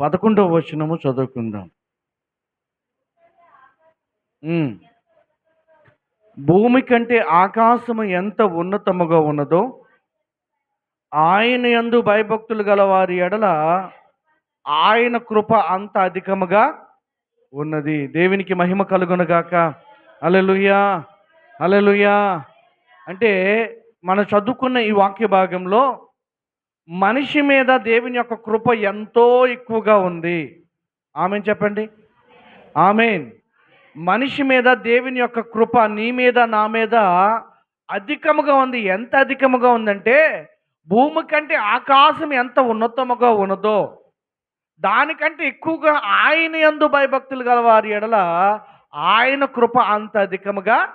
పదకొండవ వచనము చదువుకుందాం. భూమి కంటే ఆకాశము ఎంత ఉన్నతముగా ఉన్నదో ఆయన యందు భయభక్తులు గల వారి ఎడల ఆయన కృప అంత అధికముగా ఉన్నది. దేవునికి మహిమ కలుగునగాక అలెలుయా అలెలుయా అంటే మనం చదువుకున్న ఈ వాక్య భాగంలో మనిషి మీద దేవుని యొక్క కృప ఎంతో ఎక్కువగా ఉంది. ఆమె చెప్పండి. ఆమెన్. మనిషి మీద దేవుని యొక్క కృప నీ మీద నా మీద అధికముగా ఉంది. ఎంత అధికముగా ఉందంటే భూమి కంటే ఆకాశం ఎంత ఉన్నతముగా ఉన్నదో దానికంటే ఎక్కువగా ఆయన యందు భయభక్తులు గల వారి ఎడల ఆయన కృప అంత అధికముగా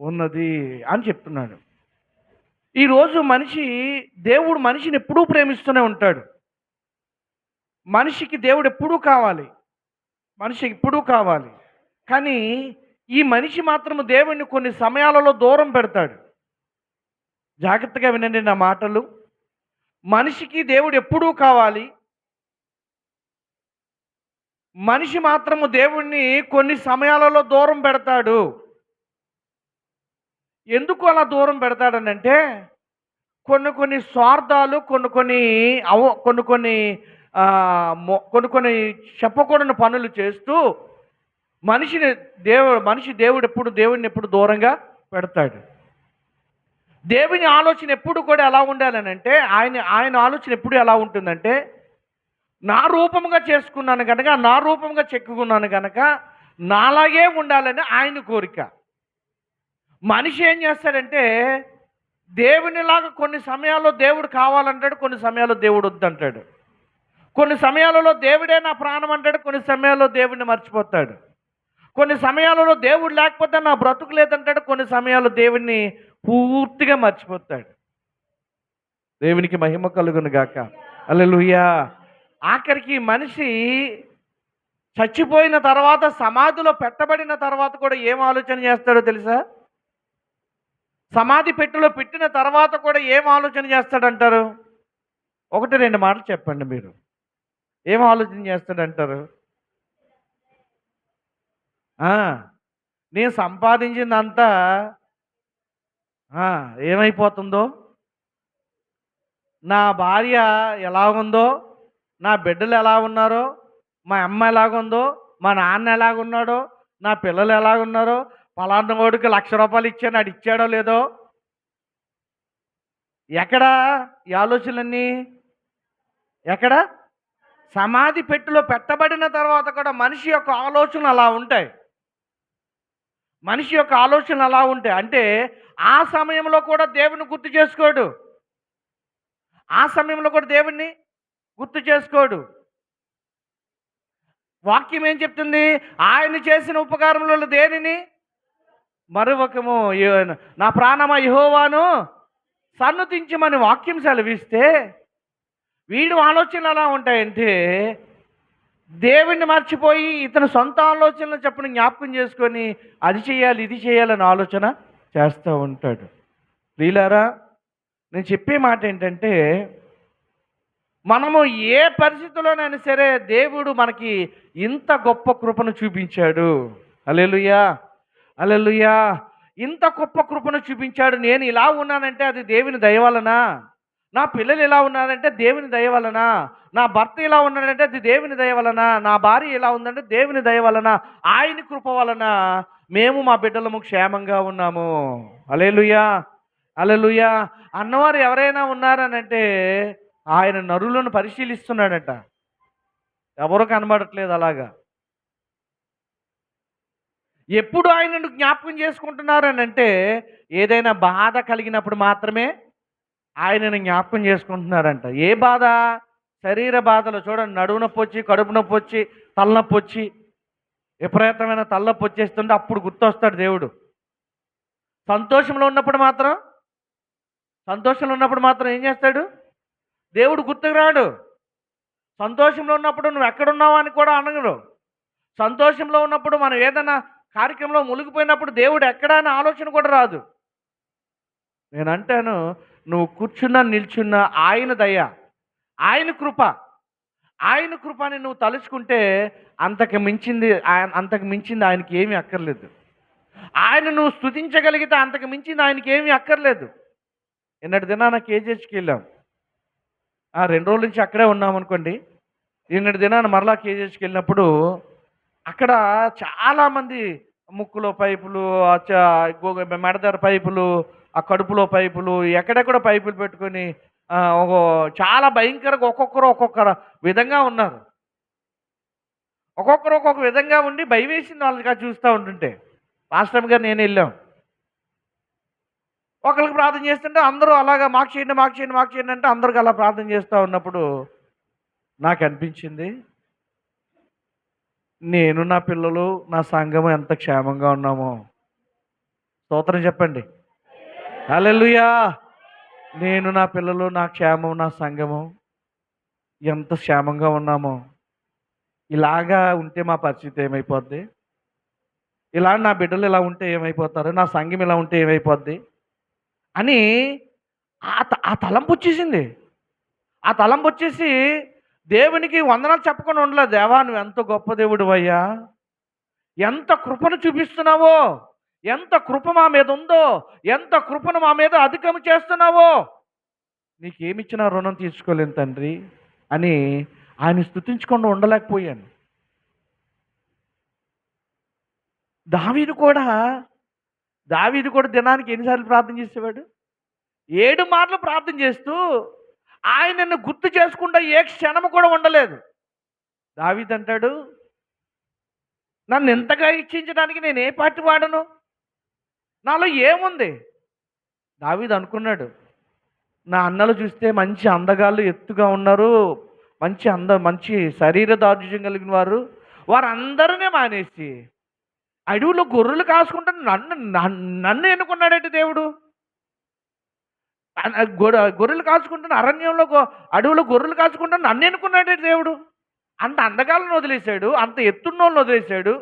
ఉన్నది అని చెప్తున్నాను. ఈరోజు మనిషి దేవుడు మనిషిని ఎప్పుడూ ప్రేమిస్తూనే ఉంటాడు. మనిషికి దేవుడు ఎప్పుడూ కావాలి. మనిషికి ఎప్పుడూ కావాలి. కానీ ఈ మనిషి మాత్రము దేవుణ్ణి కొన్ని సమయాలలో దూరం పెడతాడు. జాగ్రత్తగా వినండి నా మాటలు. మనిషికి దేవుడు ఎప్పుడూ కావాలి. మనిషి మాత్రము దేవుణ్ణి కొన్ని సమయాలలో దూరం పెడతాడు. ఎందుకు అలా దూరం పెడతాడనంటే కొన్ని కొన్ని స్వార్థాలు కొన్ని కొన్ని అవ కొన్ని కొన్ని కొన్ని కొన్ని చెప్పకూడని పనులు చేస్తూ మనిషిని దేవుడు మనిషి దేవుడు ఎప్పుడు దేవుడిని ఎప్పుడు దూరంగా పెడతాడు. దేవుని ఆలోచన ఎప్పుడు కూడా ఎలా ఉండాలనంటే ఆయన ఆయన ఆలోచన ఎప్పుడు ఎలా ఉంటుందంటే నా రూపముగా చేసుకున్నాను కనుక నా రూపంగా చెక్కుకున్నాను కనుక నాలాగే ఉండాలని ఆయన కోరిక. మనిషి ఏం చేస్తాడంటే దేవునిలాగా కొన్ని సమయాల్లో దేవుడు కావాలంటాడు కొన్ని సమయాల్లో దేవుడు వద్దంటాడు. కొన్ని సమయాలలో దేవుడే నా ప్రాణం అంటాడు కొన్ని సమయాల్లో దేవుడిని మర్చిపోతాడు. కొన్ని సమయాలలో దేవుడు లేకపోతే నా బ్రతుకు లేదంటాడు కొన్ని సమయాల్లో దేవుడిని పూర్తిగా మర్చిపోతాడు. దేవునికి మహిమ కలుగును గాక. అల్లెలుయ్యా ఆఖరికి మనిషి చచ్చిపోయిన తర్వాత సమాధిలో పెట్టబడిన తర్వాత కూడా ఏం ఆలోచన చేస్తాడో తెలుసా? సమాధి పెట్టెలో పెట్టిన తర్వాత కూడా ఏం ఆలోచన చేస్తాడంటారు? ఒకటి రెండు మాటలు చెప్పండి మీరు. ఏం ఆలోచన చేస్తాడంటారు? నేను సంపాదించిందంతా ఏమైపోతుందో? నా భార్య ఎలా ఉందో? నా బిడ్డలు ఎలా ఉన్నారో? మా అమ్మ ఎలాగుందో? మా నాన్న ఎలాగున్నాడో? నా పిల్లలు ఎలాగున్నారో? పలానా లక్ష రూపాయలు ఇచ్చాను అది ఇచ్చాడో లేదో? ఎక్కడా ఈ ఆలోచనలన్నీ? ఎక్కడ? సమాధి పెట్టెలో పెట్టబడిన తర్వాత కూడా మనిషి యొక్క ఆలోచనలు అలా ఉంటాయి. మనిషి యొక్క ఆలోచనలు అలా ఉంటాయి. అంటే ఆ సమయంలో కూడా దేవుని గుర్తు చేసుకోడు. ఆ సమయంలో కూడా దేవుణ్ణి గుర్తు చేసుకోడు. వాక్యం ఏం చెప్తుంది? ఆయన చేసిన ఉపకారంలో దేనిని మరొకము నా ప్రాణమ యహోవాను? సన్నుతించమని వాక్యం సెలవిస్తే వీడు ఆలోచనలు ఎలా ఉంటాయంటే దేవుణ్ణి మర్చిపోయి ఇతని సొంత ఆలోచనలు చెప్పని జ్ఞాపకం చేసుకొని అది చేయాలి ఇది చేయాలని ఆలోచన చేస్తూ ఉంటాడు. ప్రియులారా నేను చెప్పే మాట ఏంటంటే మనము ఏ పరిస్థితిలోనైనా సరే దేవుడు మనకి ఇంత గొప్ప కృపను చూపించాడు. అలెలుయా అలలుయా ఇంత గొప్ప కృపను చూపించాడు. నేను ఇలా ఉన్నానంటే అది దేవుని దయవలనా నా పిల్లలు ఇలా ఉన్నారంటే దేవుని దయవలన నా భర్త ఇలా ఉన్నాడంటే అది దేవుని దయవలన నా భార్య ఇలా ఉందంటే దేవుని దయవలన ఆయన కృప వలన? మేము మా బిడ్డలము క్షేమంగా ఉన్నాము. అలెలుయా అలెలుయా అన్నవారు ఎవరైనా ఉన్నారనంటే ఆయన నరులను పరిశీలిస్తున్నాడట. ఎవరు కనబడట్లేదు అలాగా? ఎప్పుడు ఆయనను జ్ఞాపకం చేసుకుంటున్నారు అని అంటే ఏదైనా బాధ కలిగినప్పుడు మాత్రమే ఆయనను జ్ఞాపకం చేసుకుంటున్నారంట. ఏ బాధ? శరీర బాధలు చూడండి. నడువు నొప్పి వచ్చి కడుపు నొప్పి వచ్చి తలనొప్పి వచ్చి విపరీతమైన తలనొప్పి వచ్చేస్తుంటే అప్పుడు గుర్తొస్తాడు దేవుడు. సంతోషంలో ఉన్నప్పుడు మాత్రం సంతోషంలో ఉన్నప్పుడు మాత్రం ఏం చేస్తాడు? దేవుడు గుర్తుకు రాడు. సంతోషంలో ఉన్నప్పుడు నువ్వు ఎక్కడున్నావు అని కూడా అనగరు సంతోషంలో ఉన్నప్పుడు మనం ఏదైనా కార్యక్రమంలో మునిగిపోయినప్పుడు దేవుడు ఎక్కడా అనే ఆలోచన కూడా రాదు. నేను అంటాను నువ్వు కూర్చున్నా నిల్చున్నా ఆయన దయ ఆయన కృప. ఆయన కృపని నువ్వు తలుచుకుంటే అంతకు మించింది ఆయన అంతకు మించింది ఆయనకి ఏమీ అక్కర్లేదు. ఆయన నువ్వు స్తుతించగలిగితే అంతకు మించింది ఆయనకి ఏమీ అక్కర్లేదు. నిన్నటి దినాన కేజీహెచ్కి వెళ్ళాం. ఆ, రెండు రోజుల నుంచి అక్కడే ఉన్నాం అనుకోండి నిన్నటి దినాన మరలా కేజీహెచ్కి వెళ్ళినప్పుడు అక్కడ చాలామంది ముక్కులో పైపులు మెడదర పైపులు ఆ కడుపులో పైపులు ఎక్కడెక్కడ పైపులు పెట్టుకొని చాలా భయంకరంగా ఒక్కొక్కరు ఒక్కొక్క విధంగా ఉన్నారు. ఒక్కొక్కరు ఒక్కొక్క విధంగా ఉండి భయం వేసింది వాళ్ళకి చూస్తూ ఉంటుంటే. మాస్టర్ గారు నేను వెళ్ళాం. ఒకరికి ప్రార్థన చేస్తుంటే అందరూ అలాగా మాకు చేయండి మాకు చేయండి మాకు చేయండి అంటే అందరికి అలా ప్రార్థన చేస్తూ ఉన్నప్పుడు నాకు అనిపించింది నేను నా పిల్లలు నా సంఘం ఎంత క్షేమంగా ఉన్నామో. స్తోత్రం చెప్పండి. అలెలుయా నేను నా పిల్లలు నా క్షేమం నా సంఘము ఎంత క్షేమంగా ఉన్నామో. ఇలాగా ఉంటే మా పరిస్థితి ఏమైపోద్ది? ఇలా నా బిడ్డలు ఇలా ఉంటే ఏమైపోతారు? నా సంఘం ఇలా ఉంటే ఏమైపోద్ది? అని ఆ త- ఆ తలంపు వచ్చేసింది. ఆ తలంపు వచ్చేసి దేవునికి వందనాలు చెప్పకుండా ఉండలేదు. దేవా నువ్వు ఎంత గొప్ప దేవుడు అయ్యా ఎంత కృపను చూపిస్తున్నావో? ఎంత కృప మా మీద ఉందో? ఎంత కృపను మా మీద అధికం చేస్తున్నావో? నీకేమిచ్చినా రుణం తీసుకోలేను తండ్రి అని ఆయన స్థుతించకుండా ఉండలేకపోయాను. దావీదు కూడా దావీదు కూడా దినానికి ఎన్నిసార్లు ప్రార్థన చేసేవాడు? ఏడు మాటలు ప్రార్థన చేస్తూ ఆయనను గుర్తు చేసుకుంటా ఏ క్షణము కూడా ఉండలేదు. దావిదంటాడు అంటాడు నన్ను ఇంతగా ఇచ్చించడానికి నేను ఏ పార్టీ వాడను? నాలో ఏముంది? దావీదు అనుకున్నాడు నా అన్నలు చూస్తే మంచి అందగాళ్ళు ఎత్తుగా ఉన్నారు మంచి అంద మంచి శరీర దార్ఢ్యం కలిగిన వారు. వారందరినీ మానేసి అడవులో గొర్రెలు కాసుకుంటే నన్ను నన్ను నన్ను ఎన్నుకున్నాడేంటి దేవుడు? గొర్రెలు కాచుకుంటున్న అరణ్యంలో అడవిలో గొర్రెలు కాచుకుంటే నన్ను ఎన్నుకున్నాడే దేవుడు? అంత అందగాలను వదిలేశాడు అంత ఎత్తున్నోళ్ళని వదిలేశాడు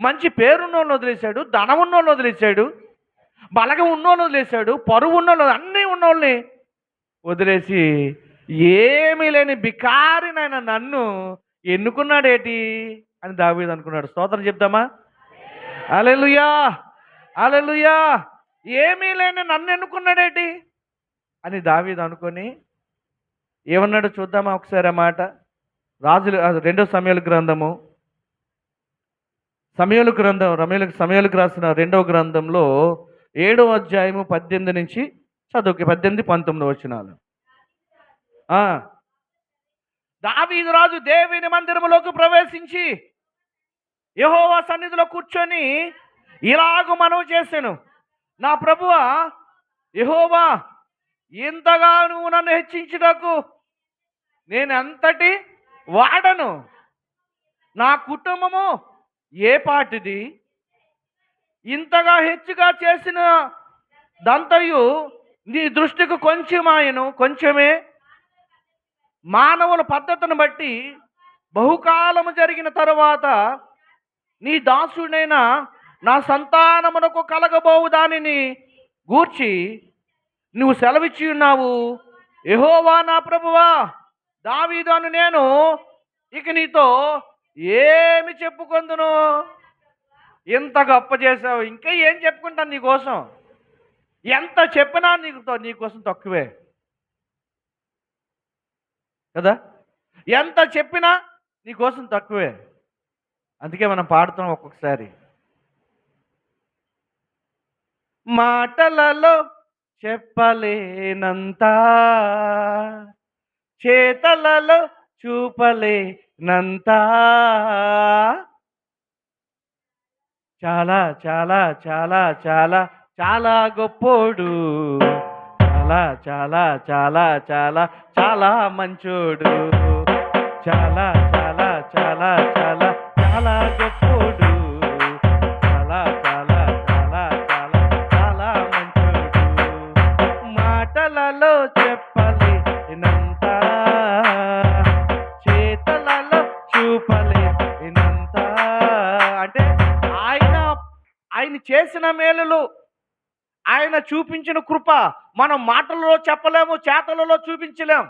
మంచి పేరున్నోళ్ళని వదిలేశాడు ధనం ఉన్నోళ్ళని వదిలేశాడు బలగం ఉన్నోళ్ళని వదిలేశాడు పరువు ఉన్నోళ్ళు అన్నీ ఉన్నోళ్ళని వదిలేసి ఏమీ లేని బికారినైన నన్ను ఎన్నుకున్నాడేటి అని దావీదు అనుకున్నాడు. స్తోత్రం చెప్తామా? అలెలుయా అలెలుయా ఏమీ లేని నన్ను ఎన్నుకున్నాడేటి? అని దావీదు అనుకొని ఏమన్నాడు చూద్దామా ఒకసారి ఆ మాట? రాజులు రెండో సమయాల గ్రంథము. సమయాల గ్రంథం రమేలకు సమయాలకు రాసిన రెండవ గ్రంథంలో ఏడవ అధ్యాయము పద్దెనిమిది నుంచి చదువుకి పద్దెనిమిది పంతొమ్మిది వచ్చినాలు ఆ. దావీదు రాజు దేవిని మందిరములోకి ప్రవేశించి యహోవా సన్నిధిలో కూర్చొని ఇలాగ మనవి చేశాను. నా ప్రభువ యహోవా ఇంతగా నువ్వు నన్ను హెచ్చించుటకు నేను ఎంతటి వాడను? నా కుటుంబము ఏ పాటిది? ఇంతగా హెచ్చుగా చేసిన దంతయు నీ దృష్టికి కొంచెమాయను కొంచెమే. మానవుల పద్ధతిని బట్టి బహుకాలము జరిగిన తరువాత నీ దాసుడైన నా సంతానమునకు కలగబోవు దానిని గూర్చి నువ్వు సెలవిచ్చి ఉన్నావు. యెహోవా నా ప్రభువా దావీదాను నేను ఇక నీతో ఏమి చెప్పుకొందును? ఇంత గొప్ప చేసావు ఇంకా ఏం చెప్పుకుంటాను నీకోసం ఎంత చెప్పినా నీకుతో నీకోసం తక్కువే. కదా? ఎంత చెప్పినా నీకోసం తక్కువే. అందుకే మనం పాడుతాం ఒక్కొక్కసారి. మాటలలో చెప్పలేనంత. చేతలలో చూపలేనంత. చాలా చాలా చాలా చాలా చాలా గొప్పోడు. చాలా చాలా చాలా చాలా చాలా మంచోడు. చాలా చాలా చాలా చాలా చాలా గొప్ప ఆయన చేసిన మేలులు ఆయన చూపించిన కృప మనం మాటలలో చెప్పలేము చేతలలో చూపించలేం.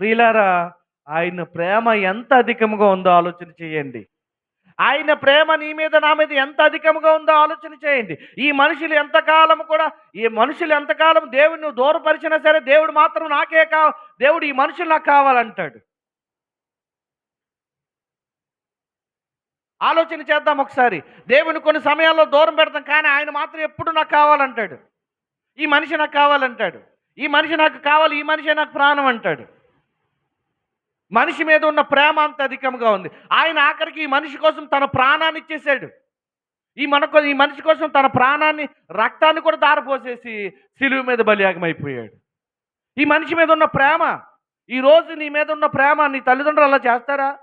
ప్రియులారా ఆయన ప్రేమ ఎంత అధికముగా ఉందో ఆలోచన చేయండి. ఆయన ప్రేమ నీ మీద నా మీద ఎంత అధికముగా ఉందో ఆలోచన చేయండి. ఈ మనుషులు ఎంతకాలం కూడా ఈ మనుషులు ఎంతకాలం దేవుడిని దూరపరిచినా సరే దేవుడు మాత్రం నాకే కా దేవుడు ఈ మనుషులు నాకు కావాలంటాడు. ఆలోచన చేద్దాం ఒకసారి. దేవుని కొన్ని సమయాల్లో దూరం పెడతాం కానీ ఆయన మాత్రం ఎప్పుడు నాకు కావాలంటాడు. ఈ మనిషి నాకు కావాలంటాడు. ఈ మనిషి నాకు కావాలి ఈ మనిషి నాకు ప్రాణం అంటాడు. మనిషి మీద ఉన్న ప్రేమ అంత అధికంగా ఉంది. ఆయన ఆఖరికి ఈ మనిషి కోసం తన ప్రాణాన్ని ఇచ్చేసాడు ఈ మనకు ఈ మనిషి కోసం తన ప్రాణాన్ని రక్తాన్ని కూడా దారిపోసేసి సిలువు మీద బలియాగమైపోయాడు ఈ మనిషి మీద ఉన్న ప్రేమ ఈ రోజు నీ మీద ఉన్న ప్రేమ నీ తల్లిదండ్రులు అలా చేస్తారా?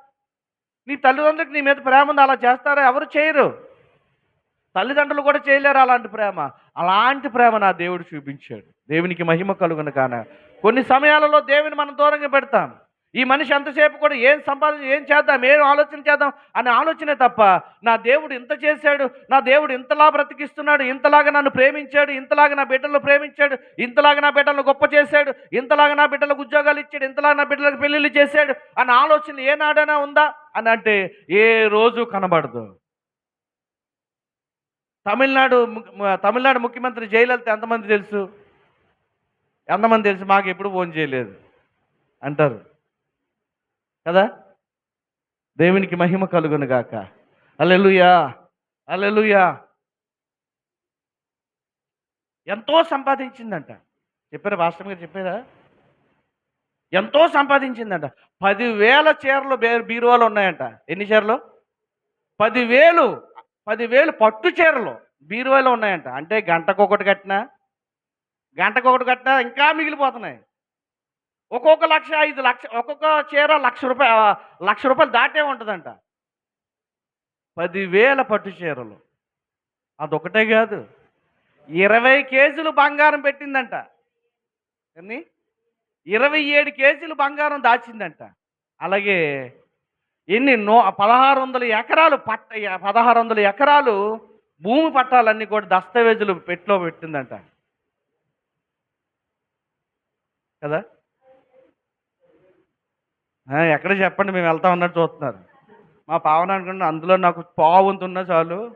నీ తల్లిదండ్రులకు నీ మీద ప్రేమ ఉంది? అలా చేస్తారా? ఎవరు చేయరు. తల్లిదండ్రులు కూడా చేయలేరు అలాంటి ప్రేమ. అలాంటి ప్రేమ నా దేవుడు చూపించాడు. దేవునికి మహిమ కలుగును కాన కొన్ని సమయాలలో దేవుని మనం దూరంగా పెడతాం. ఈ మనిషి ఎంతసేపు కూడా ఏం సంపాదన ఏం చేద్దాం? ఏం ఆలోచన చేద్దాం? అనే ఆలోచనే తప్ప నా దేవుడు ఇంత చేశాడు నా దేవుడు ఇంతలా బ్రతికిస్తున్నాడు ఇంతలాగా నన్ను ప్రేమించాడు ఇంతలాగా నా బిడ్డలను ప్రేమించాడు ఇంతలాగా నా బిడ్డలను గొప్ప చేశాడు ఇంతలాగా నా బిడ్డలకు ఉద్యోగాలు ఇచ్చాడు ఇంతలాగా నా బిడ్డలకు పెళ్ళిళ్ళు చేశాడు అనే ఆలోచన ఏనాడైనా ఉందా? అని అంటే ఏ రోజు కనబడదు. తమిళనాడు ము- తమిళనాడు ముఖ్యమంత్రి జయలలిత ఎంతమంది తెలుసు? ఎంతమంది తెలుసు? మాకు ఎప్పుడు ఫోన్ చేయలేదు. అంటారు. కదా? దేవునికి మహిమ కలుగును గాక. అల్లెలుయా అల్లెలుయా ఎంతో సంపాదించిందంట. చెప్పారా? వాస్తవం గారు చెప్పారా? ఎంతో సంపాదించిందంట. పదివేల చీరలు బే- బీరువాలు ఉన్నాయంట. ఎన్ని చీరలు? పదివేలు పదివేలు పట్టు చీరలు బీరువాలు ఉన్నాయంట. అంటే గంటకు ఒకటి కట్టినా గంటకు ఒకటి కట్టినా ఇంకా మిగిలిపోతున్నాయి. ఒక్కొక్క లక్ష ఐదు లక్ష ఒక్కొక్క చీర లక్ష రూపాయ లక్ష రూపాయలు దాటే ఉంటుందంట. పదివేల పట్టు చీరలు. అదొకటే కాదు. ఇరవై కేజీలు బంగారం పెట్టిందంట. ఎన్ని? ఇరవై ఏడు కేజీలు బంగారం దాచిందంట. అలాగే ఎన్ని నో పదహారు వందల ఎకరాలు పట్ట పదహారు వందల ఎకరాలు భూమి పట్టాలన్నీ కూడా దస్తావేజులు పెట్లో పెట్టిందంట. కదా? ఎక్కడ చెప్పండి మేము వెళ్తా ఉన్నట్టు చూస్తున్నారు. మా పావన అనుకున్న అందులో నాకు పావుంతున్నా చాలు.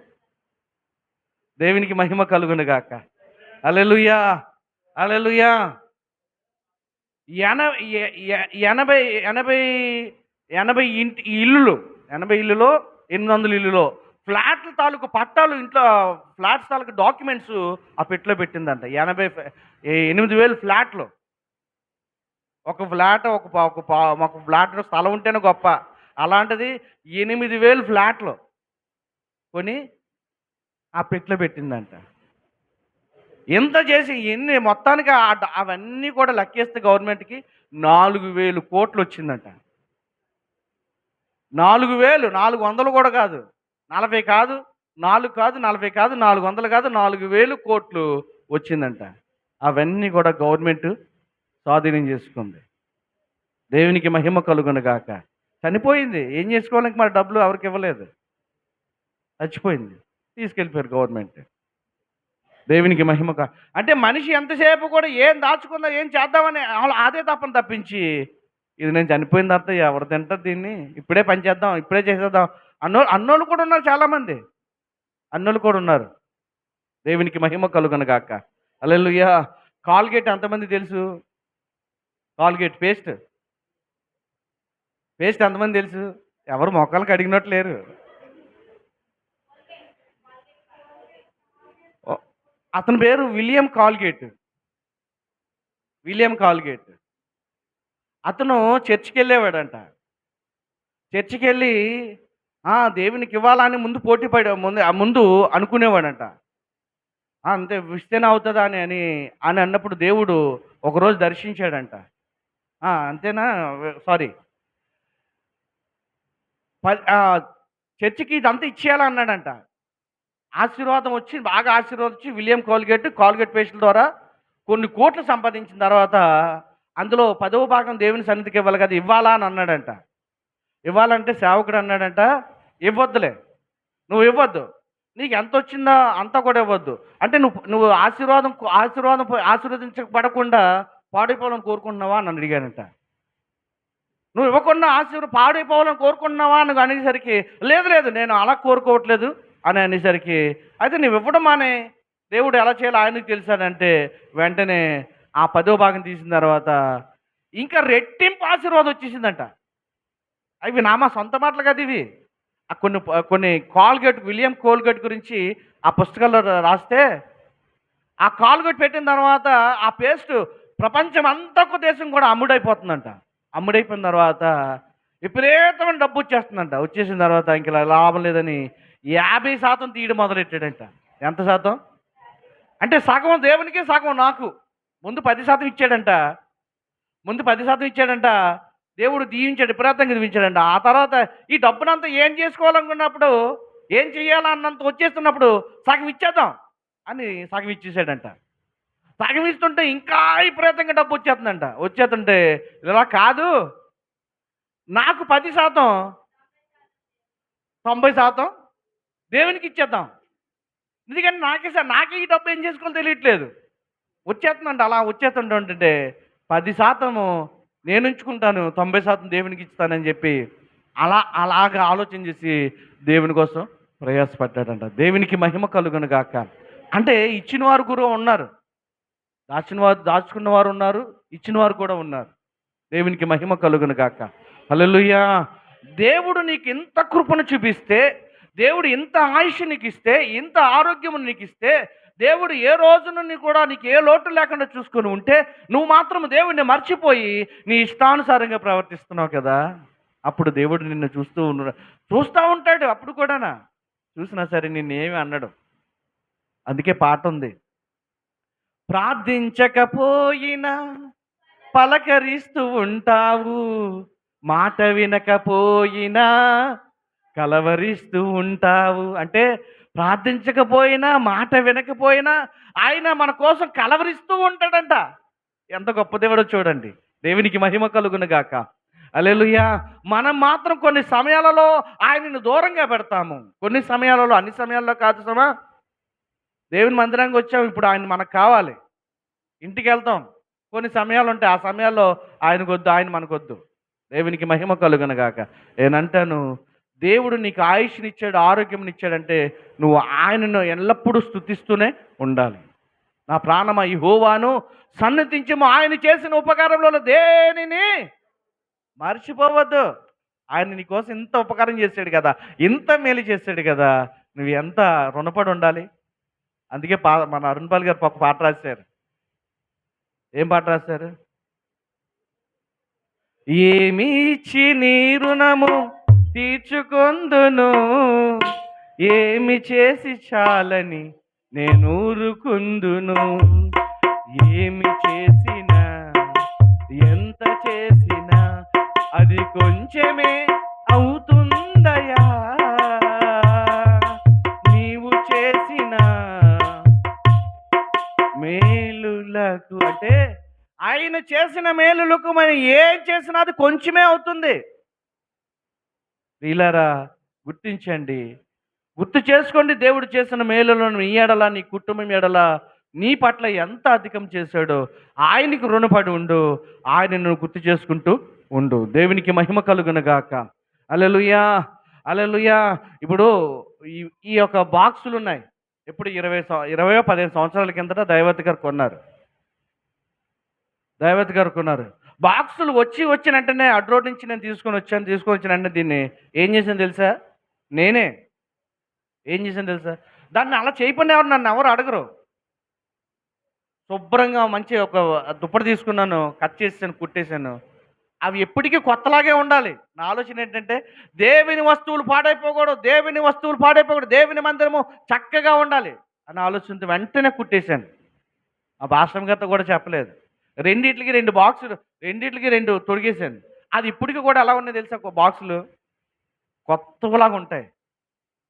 దేవునికి మహిమ కలుగును గాక. అలెలుయా అలెలుయా ఎనభై ఎనభై ఎనభై ఇంటి ఇల్లులు ఎనభై ఇల్లులో ఎనిమిది వందల ఇల్లులో ఫ్లాట్ల తాలూకు పట్టాలు ఇంట్లో ఫ్లాట్స్ తాలూకు డాక్యుమెంట్స్ ఆ పెట్టులో పెట్టిందంట. ఎనభై ఎనిమిది వేలు ఫ్లాట్లు. ఒక ఫ్లాట్ ఒక పా- ఒక పా- ఫ్లాట్ స్థలం ఉంటేనే గొప్ప. అలాంటిది ఎనిమిది వేలు ఫ్లాట్లు కొని ఆ పెట్లో పెట్టిందంట. ఎంత చేసి ఎన్ని మొత్తానికి అవన్నీ కూడా లెక్కేస్తే గవర్నమెంట్కి నాలుగు వేలు కోట్లు వచ్చిందంట. నాలుగు వేలు నాలుగు వందలు కూడా కాదు. నలభై కాదు నాలుగు కాదు నలభై కాదు నాలుగు వందలు కాదు నాలుగు వేలు కోట్లు వచ్చిందంట. అవన్నీ కూడా గవర్నమెంట్ స్వాధీనం చేసుకుంది. దేవునికి మహిమ కలుగును గాక. చనిపోయింది. ఏం చేసుకోవడానికి మరి డబ్బులు ఎవరికి ఇవ్వలేదు. చచ్చిపోయింది. తీసుకెళ్ళిపోయారు గవర్నమెంట్. దేవునికి మహిమక అంటే మనిషి ఎంతసేపు కూడా ఏం దాచుకుందా ఏం చేద్దామని అదే తప్పని తప్పించి ఇది నేను చనిపోయిన తర్వాత ఎవరు తింటారు దీన్ని? ఇప్పుడే పని చేద్దాం ఇప్పుడే చేసేద్దాం. అన్నో అన్నోళ్ళు కూడా ఉన్నారు చాలామంది. అన్నోళ్ళు కూడా ఉన్నారు. దేవునికి మహిమ కలుగును గాక. అల్లెలుయ్యా కాల్గేట్ ఎంతమంది తెలుసు? Colgate paste. పేస్ట్ ఎంతమంది తెలుసు? ఎవరు మొక్కలకు అడిగినట్టు లేరు. అతని పేరు విలియం కాల్గేట్. William Colgate. అతను చర్చికి వెళ్ళేవాడంట చర్చికి వెళ్ళి దేవునికి ఇవ్వాలని ముందు పోటీ పడే ముందు ఆ ముందు అనుకునేవాడంట. అంతే విస్తేనే అవుతుందా అని అని అని అన్నప్పుడు దేవుడు ఒకరోజు దర్శించాడంట. అంతేనా? సారీ. చర్చికి ఇదంతా ఇచ్చేయాలన్నాడంట ఆశీర్వాదం వచ్చి బాగా ఆశీర్వాదం వచ్చి విలియం కాల్గేట్ కాల్గేట్ పేస్టుల ద్వారా కొన్ని కోట్లు సంపాదించిన తర్వాత అందులో పదవ భాగం దేవుని సన్నిధికి ఇవ్వాలి కదా ఇవ్వాలా అని అన్నాడంట. ఇవ్వాలంటే సేవకుడు అన్నాడంట ఇవ్వద్దులే. నువ్వు ఇవ్వద్దు. నీకు ఎంత వచ్చిందో అంతా కూడా ఇవ్వద్దు. అంటే నువ్వు నువ్వు ఆశీర్వాదం ఆశీర్వాదం ఆశీర్వదించబడకుండా పాడైపోవాలని కోరుకుంటున్నావా అని అడిగానంట నువ్వు ఇవ్వకుండా ఆశీర్వాదం పాడైపోవాలని కోరుకుంటున్నావా అని అనేసరికి లేదు లేదు నేను అలా కోరుకోవట్లేదు. అని అనేసరికి అయితే నువ్వు ఇవ్వడం అనే దేవుడు ఎలా చేయాలో ఆయనకు తెలిసాడంటే వెంటనే ఆ పదో భాగం తీసిన తర్వాత ఇంకా రెట్టింపు ఆశీర్వాదం వచ్చేసిందంట. అవి నామా సొంత మాటలు కదా ఇవి. ఆ కొన్ని కొన్ని కాల్గేట్ విలియం కోల్గేట్ గురించి ఆ పుస్తకాల్లో రాస్తే ఆ కాల్గేట్ పెట్టిన తర్వాత ఆ పేస్ట్ ప్రపంచం అంతకు దేశం కూడా అమ్ముడైపోతుందంట. అమ్ముడైపోయిన తర్వాత విపరీతమైన డబ్బు వచ్చేస్తుందంట. వచ్చేసిన తర్వాత ఇంకా లాభం లేదని యాభై శాతం తీయడం మొదలెట్టాడంట. ఎంత శాతం? అంటే సగం దేవునికి సగం నాకు. ముందు పది శాతం ఇచ్చాడంట. ముందు పది శాతం ఇచ్చాడంట. దేవుడు దీవించాడు విపరీతంగా దీవించాడంట. ఆ తర్వాత ఈ డబ్బునంతా ఏం చేసుకోవాలనుకున్నప్పుడు ఏం చేయాలన్నంత వచ్చేస్తున్నప్పుడు సగం ఇచ్చేద్దాం అని సగం ఇచ్చేసాడంట. సగం ఇస్తుంటే ఇంకా విపరీతంగా డబ్బు వచ్చేస్తుందంట. వచ్చేస్తుంటే ఇలా కాదు. నాకు పది శాతం తొంభై శాతం దేవునికి ఇచ్చేద్దాం. ఎందుకంటే నాకే సార్ నాకే ఈ డబ్బు ఏం చేసుకోవాలో తెలియట్లేదు. వచ్చేస్తుందంట అలా వచ్చేస్తుంటే పది శాతము నేను ఉంచుకుంటాను తొంభై శాతం దేవునికి ఇస్తానని చెప్పి అలా అలాగా ఆలోచన చేసి దేవుని కోసం ప్రయాసపడ్డాడంట. దేవునికి మహిమ కలుగును గాక. అంటే ఇచ్చిన వారు కూడా ఉన్నారు. దాచిన వారు దాచుకున్న వారు ఉన్నారు ఇచ్చిన వారు కూడా ఉన్నారు. దేవునికి మహిమ కలుగును గాక. హల్లెలూయా! దేవుడు నీకు ఇంత కృపను చూపిస్తే దేవుడు ఇంత ఆయుష్ నీకు ఇస్తే ఇంత ఆరోగ్యము నీకు ఇస్తే దేవుడు ఏ రోజును నీ కూడా నీకు ఏ లోటు లేకుండా చూసుకొని ఉంటే నువ్వు మాత్రం దేవుడిని మర్చిపోయి నీ ఇష్టానుసారంగా ప్రవర్తిస్తున్నావు కదా. అప్పుడు దేవుడు నిన్ను చూస్తూ ఉన్నాడు చూస్తూ ఉంటాడు అప్పుడు కూడానా. చూసినా సరే నిన్నేమి అన్నాడు అందుకే పాట ఉంది. ప్రార్థించకపోయినా పలకరిస్తూ ఉంటావు. మాట వినకపోయినా కలవరిస్తూ ఉంటావు. అంటే ప్రార్థించకపోయినా మాట వినకపోయినా ఆయన మన కోసం కలవరిస్తూ ఉంటాడంట. ఎంత గొప్ప దేవుడో చూడండి. దేవునికి మహిమ కలుగును గాక. అలెలుయా మనం మాత్రం కొన్ని సమయాలలో ఆయనను దూరంగా పెడతాము. కొన్ని సమయాలలో అన్ని సమయాల్లో కాదు సమా. దేవుని మందిరానికి వచ్చాము. ఇప్పుడు ఆయన మనకు కావాలి. ఇంటికి వెళ్తాం. కొన్ని సమయాలు ఉంటాయి ఆ సమయాల్లో ఆయనకొద్దు ఆయన మనకొద్దు. దేవునికి మహిమ కలుగును గాక. నేనంటాను దేవుడు నీకు ఆయుష్నిచ్చాడు ఆరోగ్యంనిచ్చాడంటే నువ్వు ఆయనను ఎల్లప్పుడూ స్థుతిస్తూనే ఉండాలి. నా ప్రాణమ ఈ హోవాను సన్నతించము ఆయన చేసిన ఉపకారంలో దేనిని మర్చిపోవద్దు. ఆయన నీకోసం ఇంత ఉపకారం చేశాడు కదా ఇంత మేలు చేశాడు కదా నువ్వు ఎంత రుణపడి ఉండాలి? అందుకే పా మన అరుణ్పాల్ గారు ఒక పాట రాశారు. ఏం పాట రాశారు? ఏమి ఇచ్చి నీ రుణము తీర్చుకొందును. ఏమి చేసి చాలని నేను ఊరుకుందును. ఏమి చేసినా ఎంత చేసినా అది కొంచెమే అవుతుందయా? నీవు చేసిన మేలులకు అంటే ఆయన చేసిన మేలులకు మనం ఏం చేసినా అది కొంచెమే అవుతుంది. ప్రియులారా గుర్తించండి. గుర్తు చేసుకోండి దేవుడు చేసిన మేలులను నీ ఎడల నీ కుటుంబం ఎడల. నీ పట్ల ఎంత అధికం చేశాడో ఆయనకు రుణపడి ఉండు. ఆయనను గుర్తు చేసుకుంటూ ఉండు. దేవునికి మహిమ కలుగునగాక అలెలుయా అలెలుయా ఇప్పుడు ఈ ఈ యొక్క బాక్సులు ఉన్నాయి. ఇప్పుడు ఇరవై ఇరవై ఇరవయో పదిహేను సంవత్సరాల కిందట దైవత్ గారు కొన్నారు. దైవత్ గారు కొన్నారు. బాక్సులు వచ్చి వచ్చిన వెంటనే అడ్రోడ్ నుంచి నేను తీసుకొని వచ్చాను తీసుకొని వచ్చిన వెంటనే దీన్ని ఏం చేసాను తెలుసా? నేనే. ఏం చేసాను తెలుసా? దాన్ని అలా చేయకుండా ఎవరు నన్ను ఎవరు అడగరు. శుభ్రంగా మంచి ఒక దుప్పటి తీసుకున్నాను కట్ చేసాను కుట్టేశాను అవి ఎప్పటికీ కొత్తలాగే ఉండాలి. నా ఆలోచన ఏంటంటే దేవుని వస్తువులు పాడైపోకూడదు దేవుని వస్తువులు పాడైపోకూడదు దేవుని మందిరము చక్కగా ఉండాలి అని ఆలోచనతో వెంటనే కుట్టేశాను. ఆ భాషం గత కూడా చెప్పలేదు. రెండిట్లకి రెండు బాక్సులు రెండిట్లకి రెండు తొడిగేశాను. అది ఇప్పటికి కూడా ఎలా ఉన్నాయి తెలుసా ఒక బాక్సులు? కొత్తలాగా ఉంటాయి.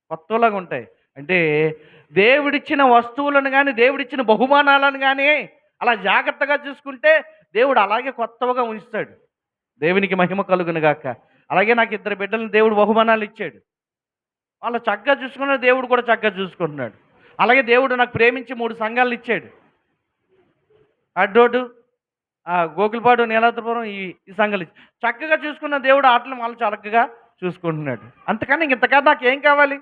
కొత్తలాగా ఉంటాయి. అంటే దేవుడిచ్చిన వస్తువులను కానీ దేవుడిచ్చిన బహుమానాలను కానీ అలా జాగ్రత్తగా చూసుకుంటే దేవుడు అలాగే కొత్తగా ఉంచుతాడు. దేవునికి మహిమ కలుగును గాక. అలాగే నాకు ఇద్దరు బిడ్డలను దేవుడు బహుమానాలు ఇచ్చాడు. వాళ్ళు చక్కగా చూసుకున్న దేవుడు కూడా చక్కగా చూసుకుంటున్నాడు. అలాగే దేవుడు నాకు ప్రేమించి మూడు సంఘాలు ఇచ్చాడు. అడ్డోడు గోకులపాడు నీలాద్రపురం ఈ ఈ సంఘాలు చక్కగా చూసుకున్న దేవుడు ఆటలు వాళ్ళు చక్కగా చూసుకుంటున్నాడు. అంతకన్నా ఇంతకన్నా నాకు ఏం కావాలి?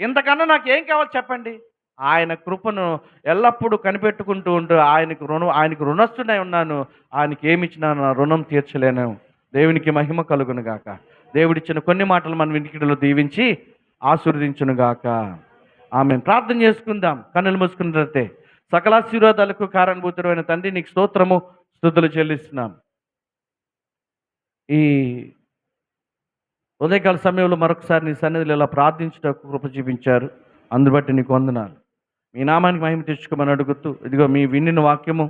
ఇంతకన్నా నాకు ఏం కావాలి చెప్పండి? ఆయన కృపను ఎల్లప్పుడూ కనిపెట్టుకుంటూ ఉంటూ ఆయనకు రుణం ఆయనకు రుణస్తుడై ఉన్నాను. ఆయనకి ఏమి ఇచ్చినా నా రుణం తీర్చలేను. దేవునికి మహిమ కలుగును గాక. దేవుడిచ్చిన కొన్ని మాటలు మనం వినికిడిలో దీవించి ఆశీర్వదించును గాక. ఆమె ప్రార్థన చేసుకుందాం. కన్నులు మూసుకున్నట్టే సకలాశీర్వాదాలకు కారణభూతుడైన తండ్రి నీకు స్తోత్రము. స్థుతులు చెల్లిస్తున్నాం. ఈ ఉదయకాల సమయంలో మరొకసారి నీ సన్నిధిలో ఇలా ప్రార్థించడానికి కృప చూపించారు. అందుబట్టి నీకు వందనాలు. మీ నామానికి మహిమ తెచ్చుకోమని అడుగుతూ ఇదిగో మీ విన్నిన వాక్యము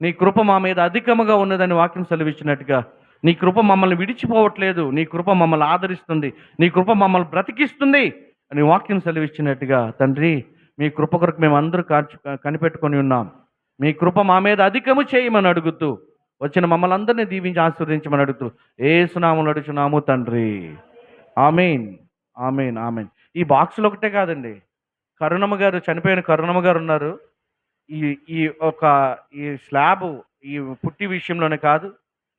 నీ కృప మా మీద అధికముగా ఉన్నదని వాక్యం సెలవిచ్చినట్టుగా నీ కృప మమ్మల్ని విడిచిపోవట్లేదు నీ కృప మమ్మల్ని ఆదరిస్తుంది నీ కృప మమ్మల్ని బ్రతికిస్తుంది అని వాక్యం సెలవిచ్చినట్టుగా తండ్రి మీ కృప కొరకు మేము అందరూ కాచు కనిపెట్టుకొని ఉన్నాం. మీ కృప మా మీద అధికము చేయమని అడుగుతూ వచ్చిన మమ్మల్ని అందరినీ దీవించి ఆశీర్వదించమని అడుగుతూ ఏ సునాములు అడుగుచున్నాము తండ్రి. ఆమెన్. ఆమెన్. ఆమెన్. ఈ బాక్సులు ఒకటే కాదండి. కరుణమ్మ గారు చనిపోయిన కరుణమ్మ గారు ఉన్నారు. ఈ ఈ ఒక ఈ స్లాబ్ ఈ పుట్టి విషయంలోనే కాదు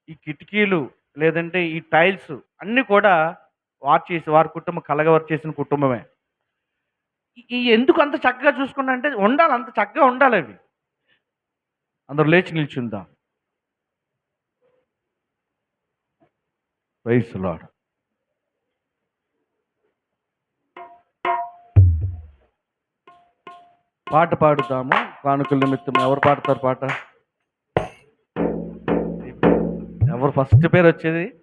ఈ కిటికీలు లేదంటే ఈ టైల్స్ అన్నీ కూడా వారు చేసి వారి కుటుంబం కలగవారు చేసిన కుటుంబమే. ఈ ఎందుకు అంత చక్కగా చూసుకున్నా అంటే ఉండాలి అంత చక్కగా ఉండాలి అవి. అందరూ లేచి నిల్చుందాం. ప్రైస్ లాడ్ పాట పాడుతాము కానుకల నిమిత్తం ఎవరు పాడతారు పాట? ఎవరు ఫస్ట్ పేరు వచ్చేది?